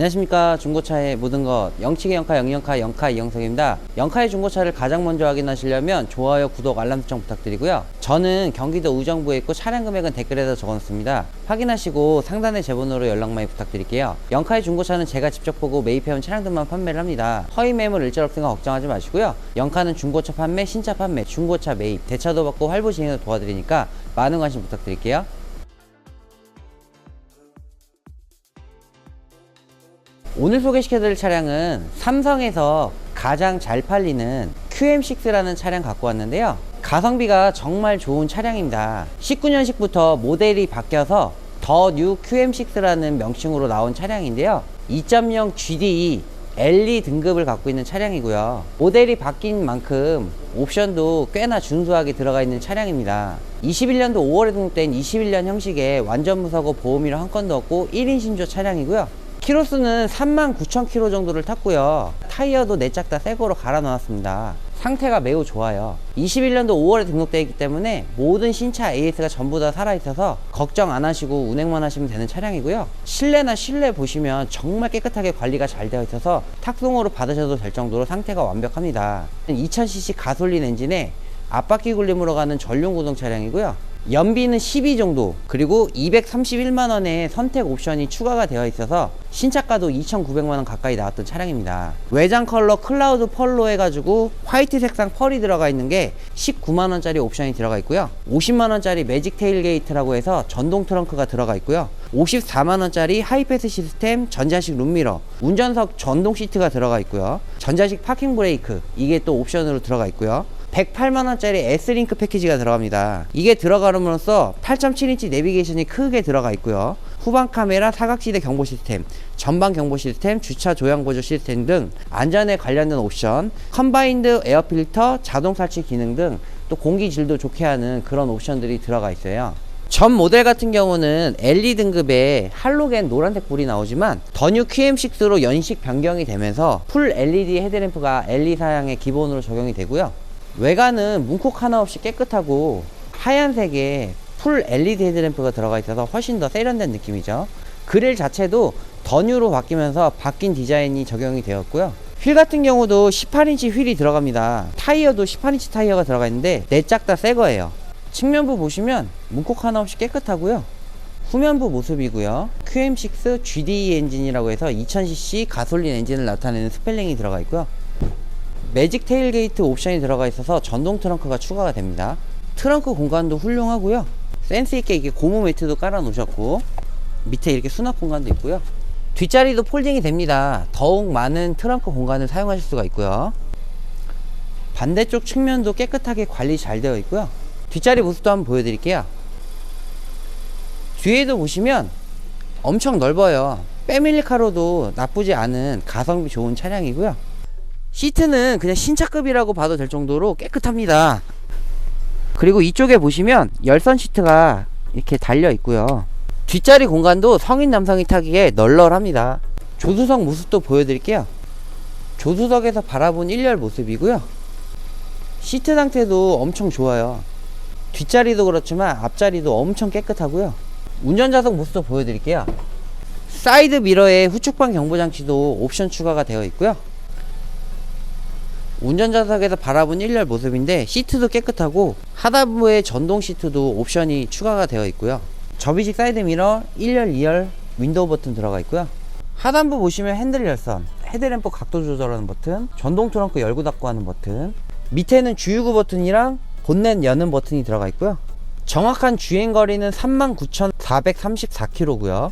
안녕하십니까. 중고차의 모든 것. 영치기 영카 영영카 영카 이영석입니다. 영카의 중고차를 가장 먼저 확인하시려면 좋아요 구독 알람 설정 부탁드리고요. 저는 경기도 의정부에 있고 차량 금액은 댓글에다 적어놓습니다. 확인하시고 상단의 제 번호로 연락 많이 부탁드릴게요. 영카의 중고차는 제가 직접 보고 매입해온 차량들만 판매를 합니다. 허위 매물 일절 없으니까 걱정하지 마시고요. 영카는 중고차 판매 신차 판매 중고차 매입 대차도 받고 할부 진행도 도와드리니까 많은 관심 부탁드릴게요 오늘 소개시켜드릴 차량은 삼성에서 가장 잘 팔리는 QM6라는 차량 갖고 왔는데요. 가성비가 정말 좋은 차량입니다. 19년식부터 모델이 바뀌어서 더 뉴 QM6라는 명칭으로 나온 차량인데요. 2.0 GDE LE 등급을 갖고 있는 차량이고요. 모델이 바뀐 만큼 옵션도 꽤나 준수하게 들어가 있는 차량입니다. 21년도 5월에 등록된 21년 형식의 완전 무사고 보험이랑 한 건도 없고 1인 신조 차량이고요. 키로수는 39,000km 정도를 탔고요. 타이어도 내짝 다 새거로 갈아 넣었습니다. 상태가 매우 좋아요. 21년도 5월에 등록되어 있기 때문에 모든 신차 AS가 전부 다 살아있어서 걱정 안 하시고 운행만 하시면 되는 차량이고요. 실내나 실내 보시면 정말 깨끗하게 관리가 잘 되어 있어서 탁송으로 받으셔도 될 정도로 상태가 완벽합니다. 2000cc 가솔린 엔진에 앞바퀴 굴림으로 가는 전용 구동 차량이고요. 연비는 12 정도 그리고 231만원의 선택 옵션이 추가가 되어 있어서 신차가도 2,900만원 가까이 나왔던 차량입니다. 외장 컬러 클라우드 펄로 해가지고 화이트 색상 펄이 들어가 있는 게 19만원짜리 옵션이 들어가 있고요. 50만원짜리 매직 테일게이트라고 해서 전동 트렁크가 들어가 있고요. 54만원짜리 하이패스 시스템 전자식 룸미러 운전석 전동 시트가 들어가 있고요. 전자식 파킹 브레이크 이게 또 옵션으로 들어가 있고요 108만원짜리 S링크 패키지가 들어갑니다. 이게 들어가름으로써 8.7인치 내비게이션이 크게 들어가 있고요. 후방 카메라, 사각지대 경보 시스템, 전방 경보 시스템, 주차 조향 보조 시스템 등 안전에 관련된 옵션, 컴바인드 에어 필터, 자동 탈취 기능 등 또 공기 질도 좋게 하는 그런 옵션들이 들어가 있어요. 전 모델 같은 경우는 LE 등급의 할로겐 노란색 불이 나오지만 더뉴 QM6로 연식 변경이 되면서 풀 LED 헤드램프가 LE 사양에 기본으로 적용이 되고요. 외관은 문콕 하나 없이 깨끗하고 하얀색에 풀 LED 헤드램프가 들어가 있어서 훨씬 더 세련된 느낌이죠. 그릴 자체도 더뉴로 바뀌면서 바뀐 디자인이 적용이 되었고요. 휠 같은 경우도 18인치 휠이 들어갑니다. 타이어도 18인치 타이어가 들어가 있는데 내짝 다 새 거예요. 측면부 보시면 문콕 하나 없이 깨끗하고요. 후면부 모습이고요. QM6 GDE 엔진이라고 해서 2000cc 가솔린 엔진을 나타내는 스펠링이 들어가 있고요. 매직 테일게이트 옵션이 들어가 있어서 전동 트렁크가 추가가 됩니다. 트렁크 공간도 훌륭하고요. 센스 있게 이게 고무 매트도 깔아 놓으셨고 밑에 이렇게 수납 공간도 있고요. 뒷자리도 폴딩이 됩니다. 더욱 많은 트렁크 공간을 사용하실 수가 있고요. 반대쪽 측면도 깨끗하게 관리 잘 되어 있고요. 뒷자리 모습도 한번 보여드릴게요. 뒤에도 보시면 엄청 넓어요. 패밀리카로도 나쁘지 않은 가성비 좋은 차량이고요. 시트는 그냥 신차급이라고 봐도 될 정도로 깨끗합니다. 그리고 이쪽에 보시면 열선 시트가 이렇게 달려 있고요. 뒷자리 공간도 성인 남성이 타기에 널널합니다. 조수석 모습도 보여드릴게요. 조수석에서 바라본 1열 모습이고요. 시트 상태도 엄청 좋아요. 뒷자리도 그렇지만 앞자리도 엄청 깨끗하고요. 운전자석 모습도 보여드릴게요. 사이드 미러에 후측방 경보 장치도 옵션 추가가 되어 있고요. 운전자석에서 바라본 1열 모습인데 시트도 깨끗하고 하단부에 전동 시트도 옵션이 추가가 되어 있고요. 접이식 사이드 미러 1열, 2열 윈도우 버튼 들어가 있고요. 하단부 보시면 핸들 열선, 헤드램프 각도 조절하는 버튼, 전동 트렁크 열고 닫고 하는 버튼, 밑에는 주유구 버튼이랑 본넷 여는 버튼이 들어가 있고요. 정확한 주행 거리는 39,434km고요.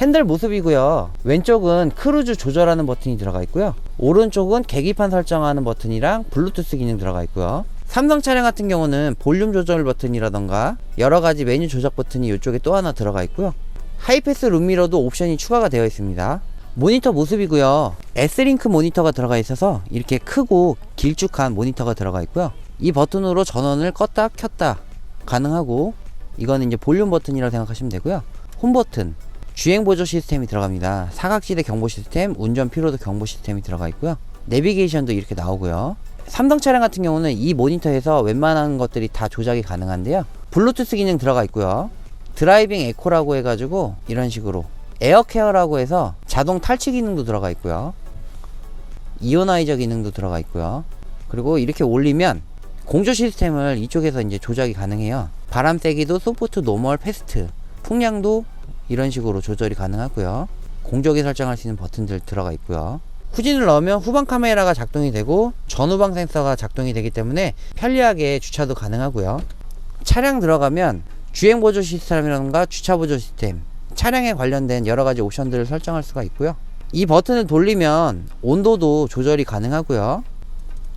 핸들 모습이고요. 왼쪽은 크루즈 조절하는 버튼이 들어가 있고요. 오른쪽은 계기판 설정하는 버튼이랑 블루투스 기능 들어가 있고요. 삼성 차량 같은 경우는 볼륨 조절 버튼이라던가 여러 가지 메뉴 조작 버튼이 이쪽에 또 하나 들어가 있고요. 하이패스 룸미러도 옵션이 추가가 되어 있습니다. 모니터 모습이고요. S링크 모니터가 들어가 있어서 이렇게 크고 길쭉한 모니터가 들어가 있고요. 이 버튼으로 전원을 껐다 켰다 가능하고 이거는 이제 볼륨 버튼이라고 생각하시면 되고요. 홈 버튼, 주행 보조 시스템이 들어갑니다. 사각지대 경보 시스템, 운전 피로도 경보 시스템이 들어가 있고요. 내비게이션도 이렇게 나오고요. 삼성 차량 같은 경우는 이 모니터에서 웬만한 것들이 다 조작이 가능한데요. 블루투스 기능 들어가 있고요. 드라이빙 에코라고 해가지고 이런 식으로 에어케어라고 해서 자동 탈취 기능도 들어가 있고요. 이오나이저 기능도 들어가 있고요. 그리고 이렇게 올리면 공조 시스템을 이쪽에서 이제 조작이 가능해요. 바람 세기도 소프트, 노멀, 패스트, 풍량도 이런 식으로 조절이 가능하고요. 공조기 설정할 수 있는 버튼들 들어가 있고요. 후진을 넣으면 후방 카메라가 작동이 되고 전후방 센서가 작동이 되기 때문에 편리하게 주차도 가능하고요. 차량 들어가면 주행 보조 시스템이라든가 주차 보조 시스템, 차량에 관련된 여러 가지 옵션들을 설정할 수가 있고요. 이 버튼을 돌리면 온도도 조절이 가능하고요.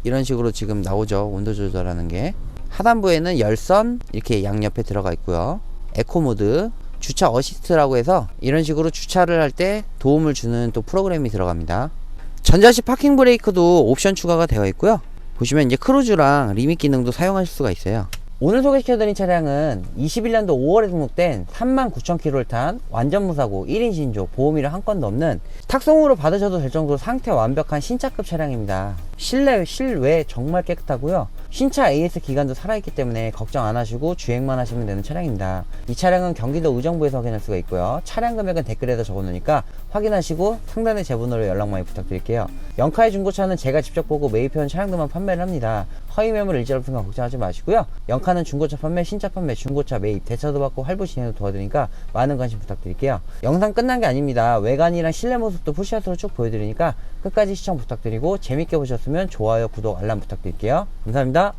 이런 식으로 지금 나오죠. 온도 조절하는 게. 하단부에는 열선 이렇게 양옆에 들어가 있고요. 에코 모드, 주차 어시스트라고 해서 이런 식으로 주차를 할 때 도움을 주는 또 프로그램이 들어갑니다. 전자식 파킹 브레이크도 옵션 추가가 되어 있고요. 보시면 이제 크루즈랑 리밋 기능도 사용하실 수가 있어요. 오늘 소개시켜드린 차량은 21년도 5월에 등록된 39,000km를 탄 완전 무사고 1인 신조 보험이랑 한 건도 없는 탁송으로 받으셔도 될 정도로 상태 완벽한 신차급 차량입니다. 실내 실외 정말 깨끗하고요. 신차 AS 기간도 살아있기 때문에 걱정 안 하시고 주행만 하시면 되는 차량입니다. 이 차량은 경기도 의정부에서 확인할 수가 있고요. 차량 금액은 댓글에다 적어놓으니까 확인하시고 상단에 제 번호로 연락 많이 부탁드릴게요. 영카의 중고차는 제가 직접 보고 매입해온 차량들만 판매를 합니다. 허위 매물 거 걱정하지 마시고요. 영카는 중고차 판매, 신차 판매, 중고차 매입, 대차도 받고 할부 진행도 도와드리니까 많은 관심 부탁드릴게요. 영상 끝난 게 아닙니다. 외관이랑 실내 모습도 푸시아트로 쭉 보여드리니까 끝까지 시청 부탁드리고 재밌게 보셨으면 좋아요, 구독, 알람 부탁드릴게요. 감사합니다.